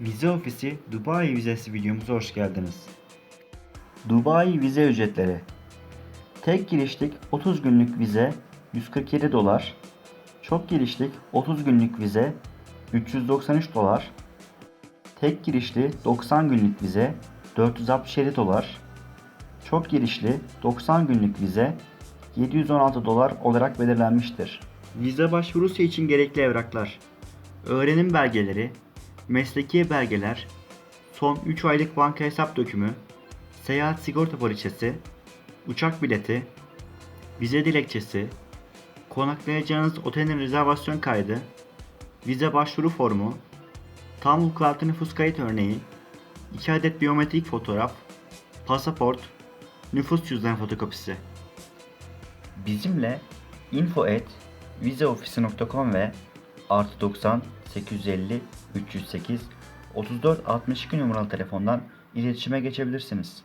Vize Ofisi Dubai vizesi videomuza hoş geldiniz. Dubai vize ücretleri Tek girişlik 30 günlük vize 147 dolar. Çok girişlik 30 günlük vize 393 dolar. Tek girişli 90 günlük vize 467 dolar. Çok girişli 90 günlük vize 716 dolar olarak belirlenmiştir. Vize başvurusu için gerekli evraklar öğrenim belgeleri, mesleki belgeler, son 3 aylık banka hesap dökümü, seyahat sigorta poliçesi, uçak bileti, vize dilekçesi, konaklayacağınız otelin rezervasyon kaydı, vize başvuru formu, tam vukuatlı nüfus kayıt örneği, 2 adet biyometrik fotoğraf, pasaport, nüfus cüzdan fotokopisi. Bizimle info at vizeofisi.com ve artı 90 850 308 34 62 numaralı telefondan iletişime geçebilirsiniz.